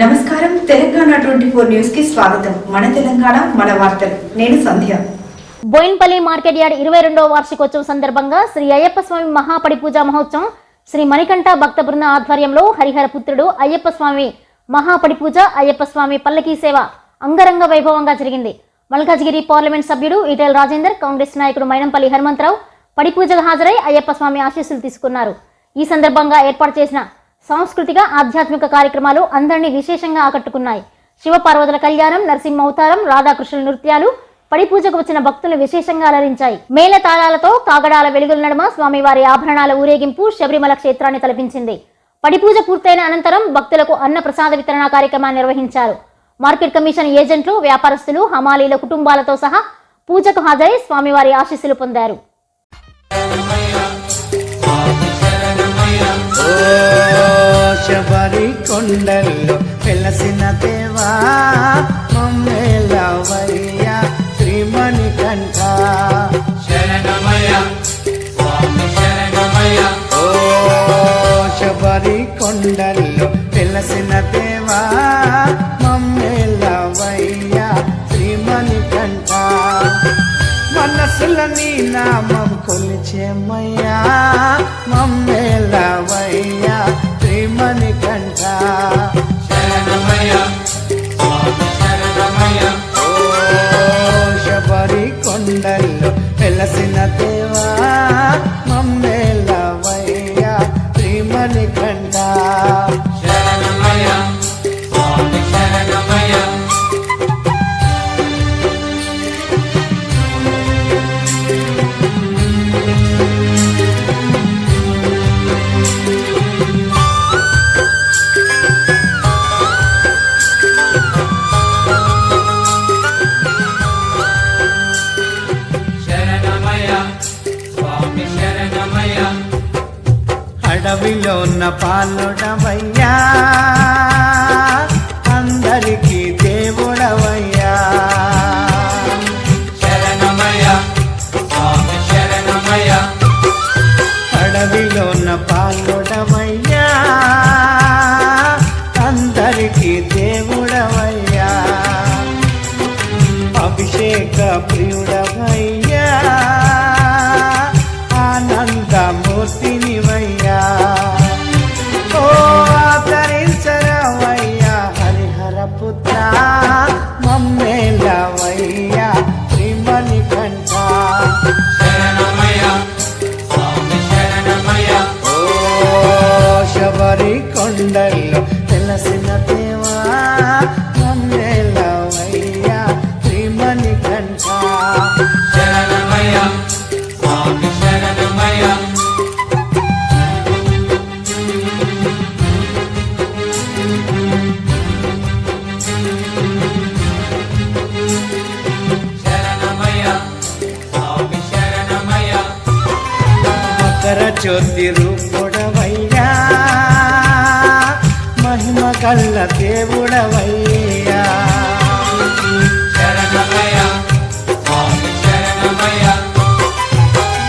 నమస్కారం. Telangana twenty four న్యూస్కి స్వాగతం. మన తెలంగాణ మన వార్తలు. నేను సంధ్య. బోయిన్పల్లి మార్కెట్ యార్డ్ ఇరవై రెండవ వార్షికోత్సవం సందర్భంగా శ్రీ అయ్యప్ప స్వామి మహాపడి పూజా మహోత్సవం శ్రీ మణికంఠ భక్త బృంద ఆధ్వర్యంలో హరిహర పుత్రుడు అయ్యప్ప స్వామి మహాపడి పూజ అయ్యప్ప స్వామి పల్లకీ సేవ అంగరంగ వైభవంగా జరిగింది. మల్కాజ్గిరి పార్లమెంట్ సభ్యుడు ఈటెల రాజేందర్ కాంగ్రెస్ నాయకుడు మైనంపల్లి హనుమంతరావు పడి పూజకు హాజరై అయ్యప్ప స్వామి ఆశీస్సులు తీసుకున్నారు. ఈ సందర్భంగా ఏర్పాటు చేసిన సాంస్కృతిక ఆధ్యాత్మిక కార్యక్రమాలు అందరినీ విశేషంగా ఆకట్టుకున్నాయి. శివపార్వతుల కళ్యాణం నరసింహ అవతారం రాధాకృష్ణుల నృత్యాలు పడిపూజకు వచ్చిన భక్తులను విశేషంగా అలరించాయి. మేళ తాళాలతో కాగడాల వెలుగుల నడుమ స్వామివారి ఆభరణాల ఊరేగింపు శబరిమల క్షేత్రాన్ని తలపించింది. పడిపూజ పూర్తయిన అనంతరం భక్తులకు అన్న ప్రసాద వితరణ కార్యక్రమాన్ని నిర్వహించారు. మార్కెట్ కమిషన్ ఏజెంట్లు వ్యాపారస్తులు హమాలీల కుటుంబాలతో సహా పూజకు హాజరై స్వామివారి ఆశీస్సులు పొందారు. శబరి కొండల్లో వెలసిన దేవా మమ్మేలవయ్య శ్రీమణి కంఠ. శరణమయ స్వామి శరణమయ ఓ శబరి కొండల్లో వెలసిన దేవా మమ్మేలవయ్య శ్రీమణి కంఠ. మనసుల నీ నామం కొలిచేమయ్యా మమ్మేలవయ్యా మణికంఠ. శరణమయ్యా. ఉన్న పాలుడవయ్యా. అందరికీ దేవుడవయ్యా. శరణమయ స్వామి శరణమయ పాలుడవయ్యా. అందరికీ దేవుడవయ్యా. అభిషేక ప్రియుడవయ్యా మకర జ్యోతి రూపుడవయ్యా మహిమ కల్ల దేవుడవయ్యా.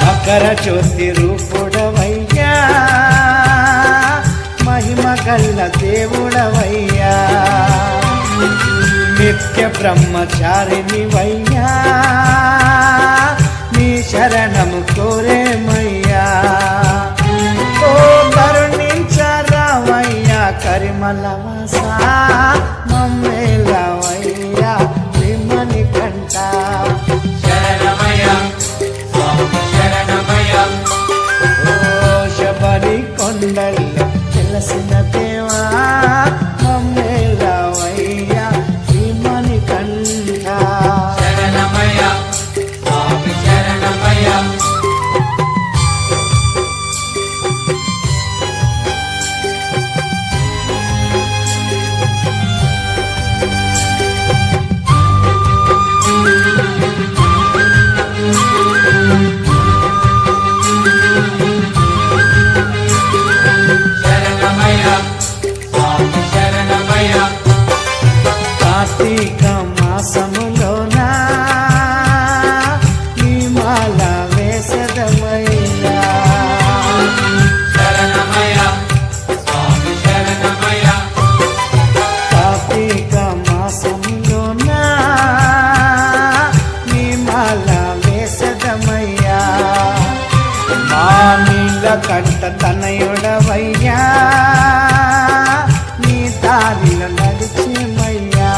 మకర జ్యోతి రూపుడవయ్యా మహిమ కల్ల దేవుడవయ్యా. నిత్య బ్రహ్మచారిని వయ్యా నీ శరణము కోరేమయ్యా my life. నడవయ్యా నీ దారిలో నడిచేమయ్యా.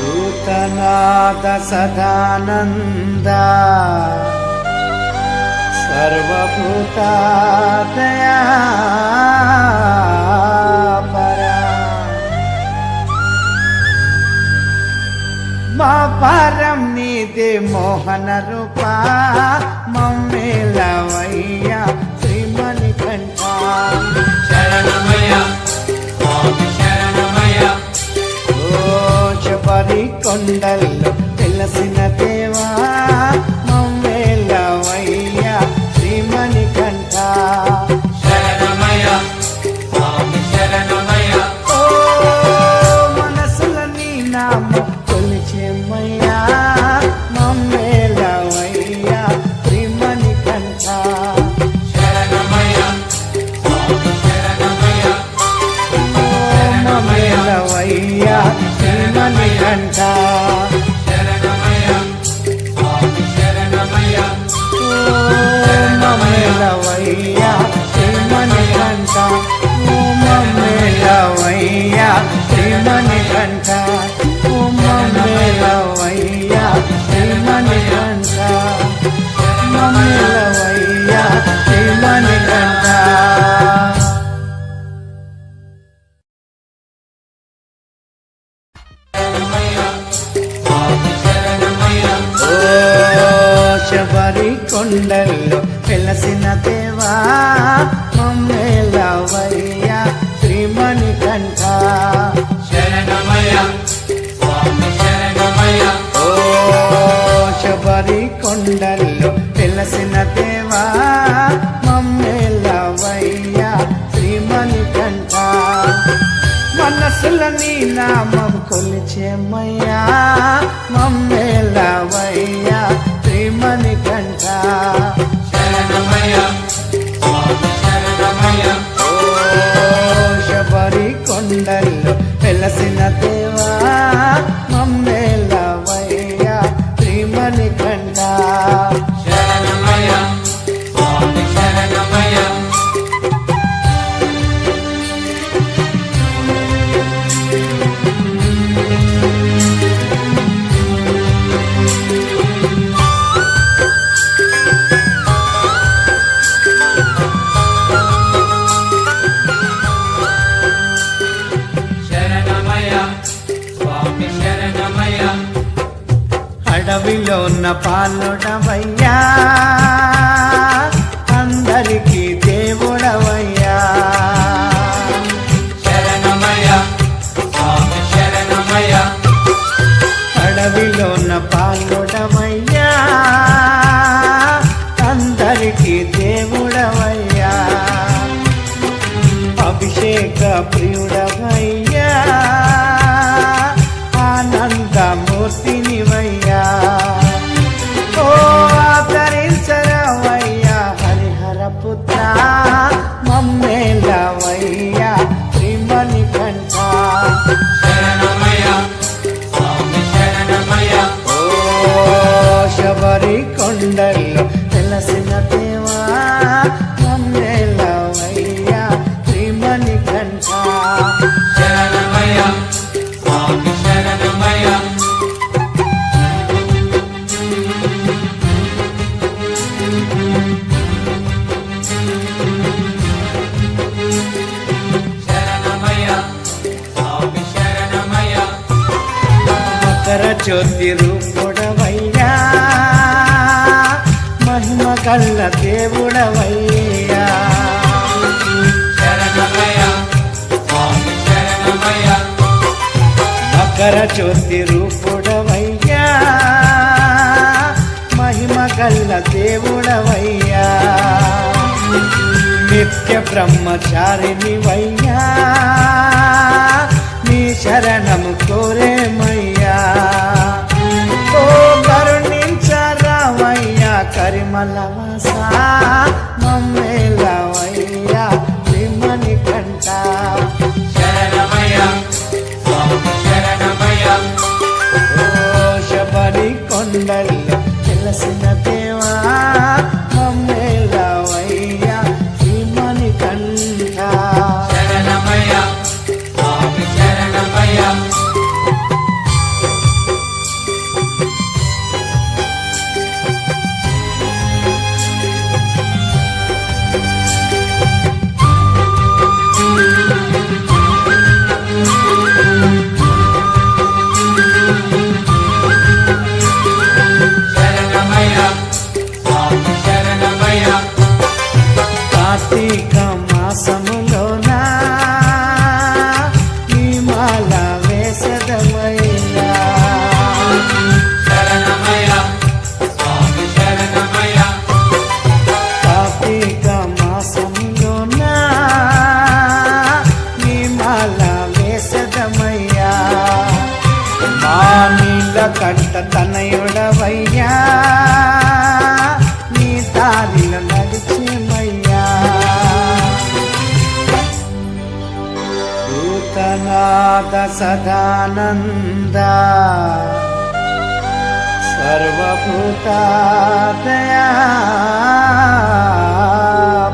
నూతనాద సదానంద సర్వభూతాదయా. మా పరం నీతి మోహన రూపా మమ్మేలవయ్య శ్రీమణి కంఠ. ఓ శబరి కొండల్లో తెలిసినదే కొండల్లో వెలసిన దేవా మమ్మేలా వయ్యా శ్రీమణి కంఠ. శరణమయ్యా. కుల దేవుడవయ్యా. మకర జ్యోతి రూపుడవయ్యా. మహిమ కల్ల దేవుడవయ్యా. నిత్య బ్రహ్మచారిణి వయ్యా నీ శరణము కోరేమయ్యా. ఓ కరుణించరామయ్యా కరిమలవా casa, no me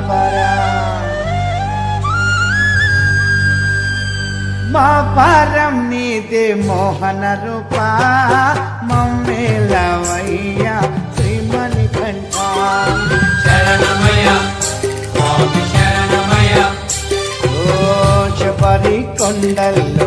పరా. మా పరం నీదే మోహన రూపా మమ్మేలవయ్యా శ్రీమణి కంఠ. శరణమయ స్వామి శరణమయ శబరి కొండల్లో